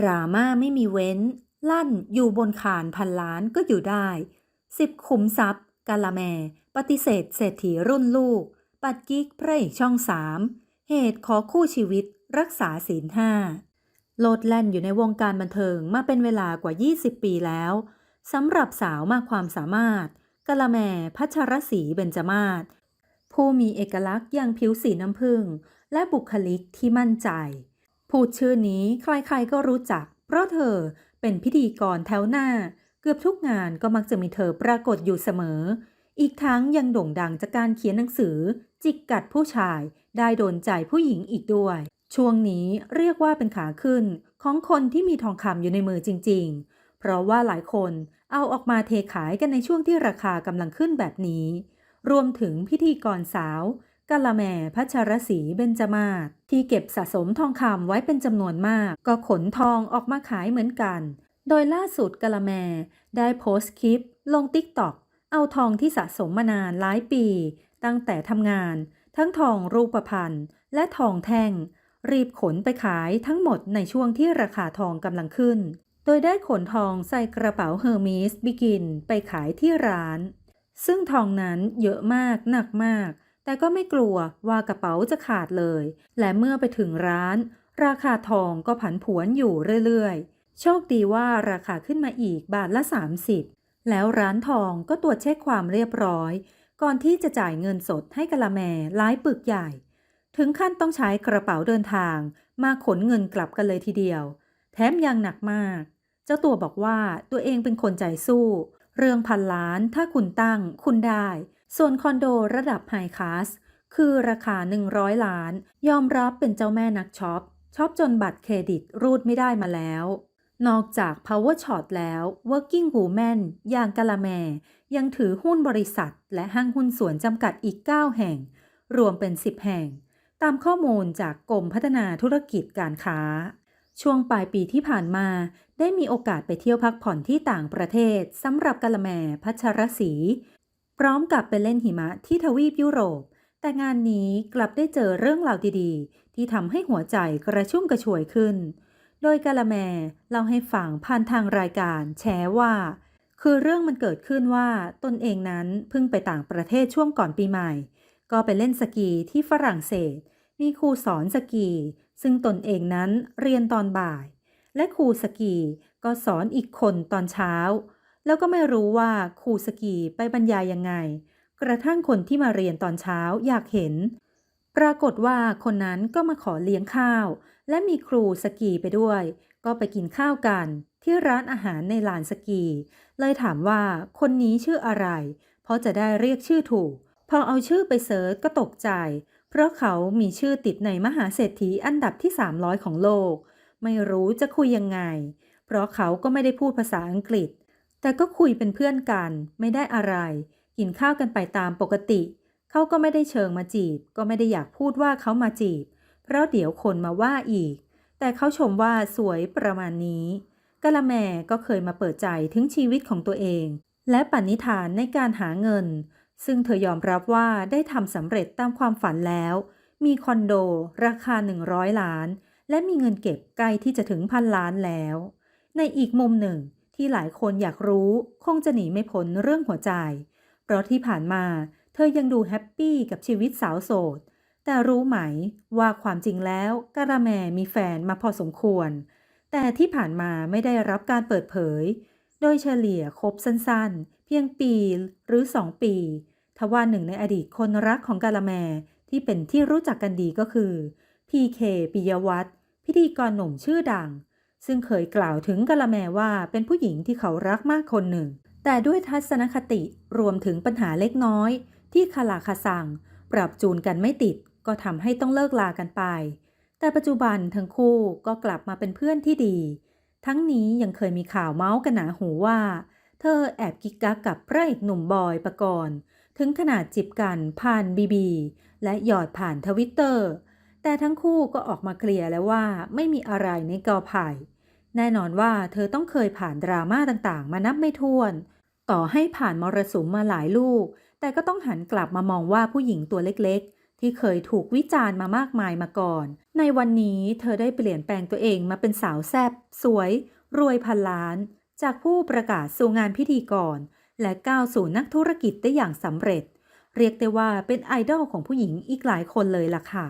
ดราม่าไม่มีเว้น ลั่นอยู่บนคานพันล้านก็อยู่ได้สิบขุมทรัพย์กาละแม ปฏิเสธเศรษฐีรุ่นลูก ปัดกิ๊กพระเอกช่องสามเหตุขอคู่ชีวิตรักษาศีลห้าโลดแล่นอยู่ในวงการบันเทิงมาเป็นเวลากว่า 20 ปีแล้วสำหรับสาวมากความสามารถกาละแมพัชรศรีเบญจมาศผู้มีเอกลักษณ์อย่างผิวสีน้ำผึ้งและบุคลิกที่มั่นใจ พูดชื่อนี้ใครๆก็รู้จัก เพราะเธอเป็นพิธีกรแถวหน้า เกือบทุกงานก็มักจะมีเธอปรากฏอยู่เสมอ อีกทั้งยังโด่งดังจากการเขียนหนังสือ จิกกัดผู้ชายได้โดนใจผู้หญิงอีกด้วย ช่วงนี้เรียกว่าเป็นขาขึ้นของคนที่มีทองคำอยู่ในมือจริง ๆ เพราะว่าหลายคนเอาออกมาเทขายกันในช่วงที่ราคากำลังขึ้นแบบนี้ รวมถึงพิธีกรสาว กาละแมพัชรศรีเบญจมาศที่เก็บสะสมทองคำไว้เป็นจำนวนมาก ก็ขนทองออกมาขายเหมือนกัน โดยล่าสุดกาละแมได้โพสต์คลิป ลงติ๊กต็อกเอาทองที่สะสมมานานหลายปี ตั้งแต่ทำงาน ทั้งทองรูปพรรณและทองแท่ง รีบขนไปขายทั้งหมดในช่วงที่ราคาทองกำลังขึ้น โดยได้ขนทองใส่กระเป๋าเฮอร์มิสบิกินไปขายที่ร้าน ซึ่งทองนั้นเยอะมากหนักมาก แต่ก็ไม่กลัวว่ากระเป๋าจะขาดเลย และเมื่อไปถึงร้าน ราคาทองก็ผันผวนอยู่เรื่อยๆ โชคดีว่าราคาขึ้นมาอีกบาทละ 30 แล้วร้านทองก็ตรวจเช็คความเรียบร้อย ก่อนที่จะจ่ายเงินสดให้กะละแมหลายปึกใหญ่ ถึงขั้นต้องใช้กระเป๋าเดินทางมาขนเงินกลับกันเลยทีเดียว แถมยังหนักมาก เจ้าตัวบอกว่าตัวเองเป็นคนใจสู้ เรื่องพันล้านถ้าคุณตั้งคุณได้ ส่วนคอนโดระดับไฮคลาสคือราคา 100 ล้าน ยอมรับเป็นเจ้าแม่นักช็อปช็อปจนบัตรเครดิตรูดไม่ได้มาแล้ว นอกจาก Power Shot แล้ว Working Woman อย่างกะละแม ยังถือหุ้นบริษัท และห้างหุ้นส่วนจำกัดอีก 9 แห่ง รวมเป็น 10 แห่ง ตามข้อมูลจากกรมพัฒนาธุรกิจการค้า ช่วงปลายปีที่ผ่านมา ได้มีโอกาสไปเที่ยวพักผ่อนที่ต่างประเทศสำหรับกะละแมพัชรศรี พร้อมกับไปเล่นหิมะที่ทวีปยุโรป แต่งานนี้กลับได้เจอเรื่องราวดีๆ ที่ทำให้หัวใจกระชุ่มกระชวยขึ้น โดยกะละแมเล่าให้ฟังผ่านทางรายการแชร์ว่า คือเรื่องมันเกิดขึ้นว่าตนเองนั้นเพิ่งไปต่างประเทศช่วงก่อนปีใหม่ ก็ไปเล่นสกีที่ฝรั่งเศส มีครูสอนสกี ซึ่งตนเองนั้นเรียนตอนบ่าย และครูสกีก็สอนอีกคนตอนเช้า แล้วก็ไม่รู้ว่าครูสกีไปบรรยายยังไง กระทั่งคนที่มาเรียนตอนเช้าอยากเห็น ปรากฏว่าคนนั้นก็มาขอเลี้ยงข้าว และมีครูสกีไปด้วย ก็ไปกินข้าวกัน ที่ร้านอาหารในลานสกี เลยถามว่าคนนี้ชื่ออะไร เพราะจะได้เรียกชื่อถูก พอเอาชื่อไปเซิร์ชก็ตกใจ เพราะเขามีชื่อติดในมหาเศรษฐีอันดับที่ 300 ของโลก ไม่รู้จะคุยยังไง เพราะเขาก็ไม่ได้พูดภาษาอังกฤษ แต่ก็คุยเป็นเพื่อนกัน ไม่ได้อะไร กินข้าวกันไปตามปกติ เขาก็ไม่ได้เชิงมาจีบ ก็ไม่ได้อยากพูดว่าเขามาจีบ เพราะเดี๋ยวคนมาว่าอีก แต่เขาชมว่าสวยประมาณนี้กะละแมก็เคยมาเปิดใจถึงชีวิตของตัวเอง และปณิธานในการหาเงิน ซึ่งเธอยอมรับว่าได้ทำสำเร็จตามความฝันแล้ว มีคอนโด ราคา 100 ล้าน และมีเงินเก็บใกล้ที่จะถึงพันล้านแล้ว ในอีกมุมหนึ่ง ที่หลายคนอยากรู้คงจะหนีไม่พ้นเรื่องหัวใจ เพราะที่ผ่านมาเธอยังดูแฮปปี้กับชีวิตสาวโสด แต่รู้ไหมว่าความจริงแล้วกะระแมมีแฟนมาพอสมควร แต่ที่ผ่านมาไม่ได้รับการเปิดเผย โดยเฉลี่ยคบสั้นๆ เพียงปีหรือสองปีทว่าหนึ่งในอดีตคนรักของกาละแมที่เป็นที่รู้จักกันดีก็คือ พีเคปิยวัฒน์พิธีกรหนุ่มชื่อดัง ซึ่งเคยกล่าวถึงกาละแมว่าเป็นผู้หญิงที่เขารักมากคนหนึ่ง แต่ด้วยทัศนคติรวมถึงปัญหาเล็กน้อย ที่คลาคาซังปรับจูนกันไม่ติด ก็ทำให้ต้องเลิกลากันไป แต่ปัจจุบันทั้งคู่ก็กลับมาเป็นเพื่อนที่ดี ทั้งนี้ยังเคยมีข่าวเมาส์กันหนาหูว่า เธอแอบกิ๊กกักกับพระเอกหนุ่มบอยปกรณ์ถึงขนาดจิบกันผ่านบีบี และหยอดผ่านทวิตเตอร์แต่ทั้งคู่ก็ออกมาเคลียร์แล้วว่าไม่มีอะไรในกอไผ่ แน่นอนว่าเธอต้องเคยผ่านดราม่าต่างๆ มานับไม่ถ้วน ต่อให้ผ่านมรสุมมาหลายลูก แต่ก็ต้องหันกลับมามองว่าผู้หญิงตัวเล็กๆ ที่เคยถูกวิจารณ์มามากมายมาก่อน ในวันนี้เธอได้เปลี่ยนแปลงตัวเองมาเป็นสาวแซบสวย รวยพันล้าน จากผู้ประกาศสู่งานพิธีกร และก้าวสู่นักธุรกิจได้อย่างสำเร็จ เรียกได้ว่าเป็นไอดอลของผู้หญิงอีกหลายคนเลยล่ะค่ะ